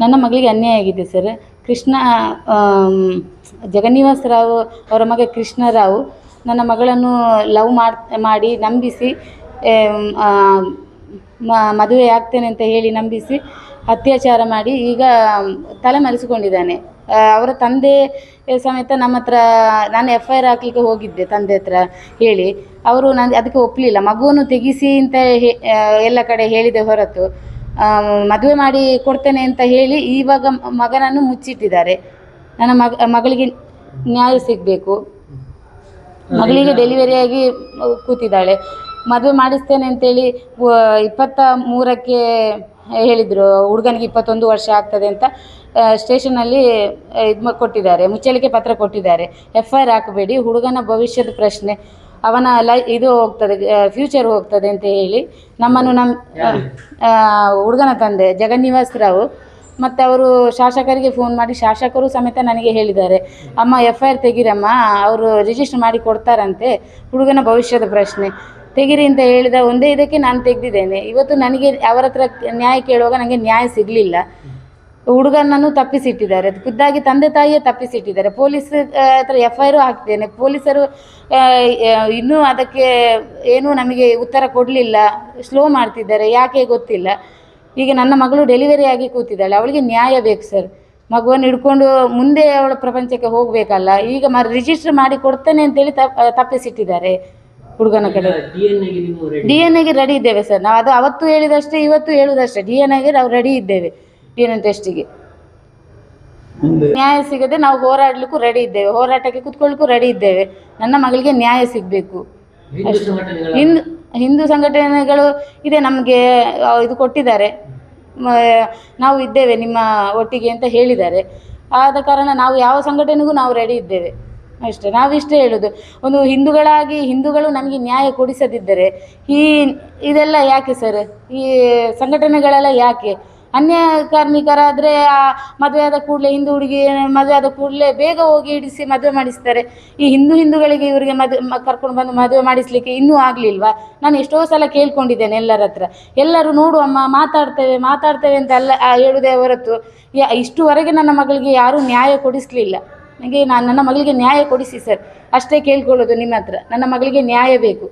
ನನ್ನ ಮಗಳಿಗೆ ಅನ್ಯಾಯ ಆಗಿದೆ ಸರ್. ಕೃಷ್ಣ ಜಗನ್ನಿವಾಸ್ ರಾವ್ ಅವರ ಮಗ ಕೃಷ್ಣರಾವ್ ನನ್ನ ಮಗಳನ್ನು ಲವ್ ಮಾಡಿ ನಂಬಿಸಿ ಮದುವೆ ಆಗ್ತೇನೆ ಅಂತ ಹೇಳಿ ನಂಬಿಸಿ ಅತ್ಯಾಚಾರ ಮಾಡಿ ಈಗ ತಲೆಮರೆಸಿಕೊಂಡಿದ್ದಾನೆ ಮರೆಸಿಕೊಂಡಿದ್ದಾನೆ. ಅವರ ತಂದೆ ಸಮೇತ ನಮ್ಮ ಹತ್ರ ನಾನು ಎಫ್ ಐ ಆರ್ ಹಾಕ್ಲಿಕ್ಕೆ ಹೋಗಿದ್ದೆ ತಂದೆ ಹತ್ರ ಹೇಳಿ. ಅವರು ನಾನು ಅದಕ್ಕೆ ಒಪ್ಪಲಿಲ್ಲ ಮಗುವನ್ನು ತೆಗಿಸಿ ಅಂತ ಎಲ್ಲ ಕಡೆ ಹೇಳಿದೆ ಹೊರತು. ಮದುವೆ ಮಾಡಿ ಕೊಡ್ತೇನೆ ಅಂತ ಹೇಳಿ ಇವಾಗ ಮಗನನ್ನು ಮುಚ್ಚಿಟ್ಟಿದ್ದಾರೆ. ನನ್ನ ಮಗ, ಮಗಳಿಗೆ ನ್ಯಾಯ ಸಿಗಬೇಕು. ಮಗಳಿಗೆ ಡೆಲಿವರಿ ಆಗಿ ಕೂತಿದ್ದಾಳೆ. ಮದುವೆ ಮಾಡಿಸ್ತೇನೆ ಅಂತೇಳಿ ಇಪ್ಪತ್ತ ಮೂರಕ್ಕೆ ಹೇಳಿದರು. ಹುಡುಗನಿಗೆ ಇಪ್ಪತ್ತೊಂದು ವರ್ಷ ಆಗ್ತದೆ ಅಂತ ಸ್ಟೇಷನಲ್ಲಿ ಇದು ಕೊಟ್ಟಿದ್ದಾರೆ. ಮುಚ್ಚಳಿಕೆ ಪತ್ರ ಕೊಟ್ಟಿದ್ದಾರೆ. ಎಫ್ ಐ ಆರ್ ಹಾಕಬೇಡಿ. ಹುಡುಗನ ಭವಿಷ್ಯದ ಪ್ರಶ್ನೆ. ಅವನ ಲೈ ಇದು ಹೋಗ್ತದೆ ಫ್ಯೂಚರ್ ಹೋಗ್ತದೆ ಅಂತ ಹೇಳಿ ನಮ್ಮನ್ನು ನಮ್ಮ ಹುಡುಗನ ತಂದೆ ಜಗನ್ನಿವಾಸ್ ರಾವ್ ಮತ್ತು ಅವರು ಶಾಸಕರಿಗೆ ಫೋನ್ ಮಾಡಿ ಶಾಸಕರು ಸಮೇತ ನನಗೆ ಹೇಳಿದ್ದಾರೆ, ಅಮ್ಮ ಎಫ್ ಐ ಆರ್ ತೆಗಿರಮ್ಮ, ಅವರು ರಿಜಿಸ್ಟರ್ ಮಾಡಿ ಕೊಡ್ತಾರಂತೆ, ಹುಡುಗನ ಭವಿಷ್ಯದ ಪ್ರಶ್ನೆ. ತೆಗಿರಿ ಅಂತ ಹೇಳಿದ ಒಂದೇ ಇದಕ್ಕೆ ನಾನು ತೆಗೆದಿದ್ದೇನೆ. ಇವತ್ತು ನನಗೆ ಅವರ ಹತ್ರ ನ್ಯಾಯ ಕೇಳುವಾಗ ನನಗೆ ನ್ಯಾಯ ಸಿಗಲಿಲ್ಲ. ಹುಡುಗನನ್ನು ತಪ್ಪಿಸಿಟ್ಟಿದ್ದಾರೆ. ಖುದ್ದಾಗಿ ತಂದೆ ತಾಯಿಯೇ ತಪ್ಪಿಸಿಟ್ಟಿದ್ದಾರೆ. ಪೊಲೀಸ್ ಹತ್ರ ಎಫ್ ಐ ಆರ್ ಹಾಕ್ತೇನೆ. ಪೊಲೀಸರು ಇನ್ನೂ ಅದಕ್ಕೆ ಏನೂ ನಮಗೆ ಉತ್ತರ ಕೊಡಲಿಲ್ಲ. ಸ್ಲೋ ಮಾಡ್ತಿದ್ದಾರೆ. ಯಾಕೆ ಗೊತ್ತಿಲ್ಲ. ಈಗ ನನ್ನ ಮಗಳು ಡೆಲಿವರಿ ಆಗಿ ಕೂತಿದ್ದಾಳೆ. ಅವಳಿಗೆ ನ್ಯಾಯ ಬೇಕು ಸರ್ ಮಗುವನ್ನು ಹಿಡ್ಕೊಂಡು ಮುಂದೆ ಅವಳ ಪ್ರಪಂಚಕ್ಕೆ ಹೋಗಬೇಕಲ್ಲ. ಈಗ ಮ ರಿಜಿಸ್ಟರ್ ಮಾಡಿ ಕೊಡ್ತೇನೆ ಅಂತೇಳಿ ತಪ್ ತಪ್ಪಿಸಿಟ್ಟಿದ್ದಾರೆ ಹುಡುಗನ ಕಡೆ. ಡಿ ಎನ್ ಎಗೆ ರೆಡಿ ಡಿ ಎನ್ ಎಗೆ ರೆಡಿ ಇದ್ದೇವೆ ಸರ್ ನಾವು ಅದು ಅವತ್ತು ಹೇಳಿದಷ್ಟೇ ಇವತ್ತು ಹೇಳುದಷ್ಟೇ. ಡಿ ಎನ್ ಎಗೆ ನಾವು ರೆಡಿ ಇದ್ದೇವೆ. ಎನ್ ಟೆಸ್ಟಿಗೆ ನ್ಯಾಯ ಸಿಗದೆ ನಾವು ಹೋರಾಡ್ಲಿಕ್ಕೂ ರೆಡಿ ಇದ್ದೇವೆ. ಹೋರಾಟಕ್ಕೆ ಕುತ್ಕೊಳ್ಳಿಕ್ಕೂ ರೆಡಿ ಇದ್ದೇವೆ. ನನ್ನ ಮಗಳಿಗೆ ನ್ಯಾಯ ಸಿಗಬೇಕು. ಹಿಂದೂ ಹಿಂದೂ ಹಿಂದೂ ಸಂಘಟನೆಗಳು ಇದೆ ನಮಗೆ ಇದು ಕೊಟ್ಟಿದ್ದಾರೆ. ನಾವು ಇದ್ದೇವೆ ನಿಮ್ಮ ಒಟ್ಟಿಗೆ ಅಂತ ಹೇಳಿದ್ದಾರೆ. ಆದ ಕಾರಣ ನಾವು ಯಾವ ಸಂಘಟನೆಗೂ ನಾವು ರೆಡಿ ಇದ್ದೇವೆ. ಅಷ್ಟೇ. ನಾವಿಷ್ಟೇ ಹೇಳೋದು. ಒಂದು ಹಿಂದೂಗಳಾಗಿ ಹಿಂದೂಗಳು ನಮಗೆ ನ್ಯಾಯ ಕೊಡಿಸದಿದ್ದರೆ ಈ ಇದೆಲ್ಲ ಯಾಕೆ ಸರ್? ಈ ಸಂಘಟನೆಗಳೆಲ್ಲ ಯಾಕೆ? ಅನ್ಯ ಕಾರ್ಮಿಕರಾದರೆ ಮದುವೆ ಆದ ಕೂಡಲೇ ಹಿಂದೂ ಹುಡುಗಿ, ಮದುವೆ ಆದ ಕೂಡಲೇ ಬೇಗ ಹೋಗಿ ಇಡಿಸಿ ಮದುವೆ ಮಾಡಿಸ್ತಾರೆ. ಈ ಹಿಂದೂ ಹಿಂದೂಗಳಿಗೆ ಇವರಿಗೆ ಮದುವೆ ಕರ್ಕೊಂಡು ಬಂದು ಮದುವೆ ಮಾಡಿಸ್ಲಿಕ್ಕೆ ಇನ್ನೂ ಆಗಲಿಲ್ವಾ? ನಾನು ಎಷ್ಟೋ ಸಲ ಕೇಳ್ಕೊಂಡಿದ್ದೇನೆ ಎಲ್ಲರ ಹತ್ರ. ಎಲ್ಲರೂ ನೋಡುವಮ್ಮ ಮಾತಾಡ್ತೇವೆ ಮಾತಾಡ್ತೇವೆ ಅಂತ ಅಲ್ಲ ಹೇಳುದೇ ಹೇಳುವುದೇ ಹೊರತು ಇಷ್ಟುವರೆಗೆ ನನ್ನ ಮಗಳಿಗೆ ಯಾರೂ ನ್ಯಾಯ ಕೊಡಿಸ್ಲಿಲ್ಲ. ನನಗೆ, ನಾನು ನನ್ನ ಮಗಳಿಗೆ ನ್ಯಾಯ ಕೊಡಿಸಿ ಸರ್. ಅಷ್ಟೇ ಕೇಳ್ಕೊಳ್ಳೋದು ನಿಮ್ಮ ಹತ್ರ ನನ್ನ ಮಗಳಿಗೆ ನ್ಯಾಯ ಬೇಕು.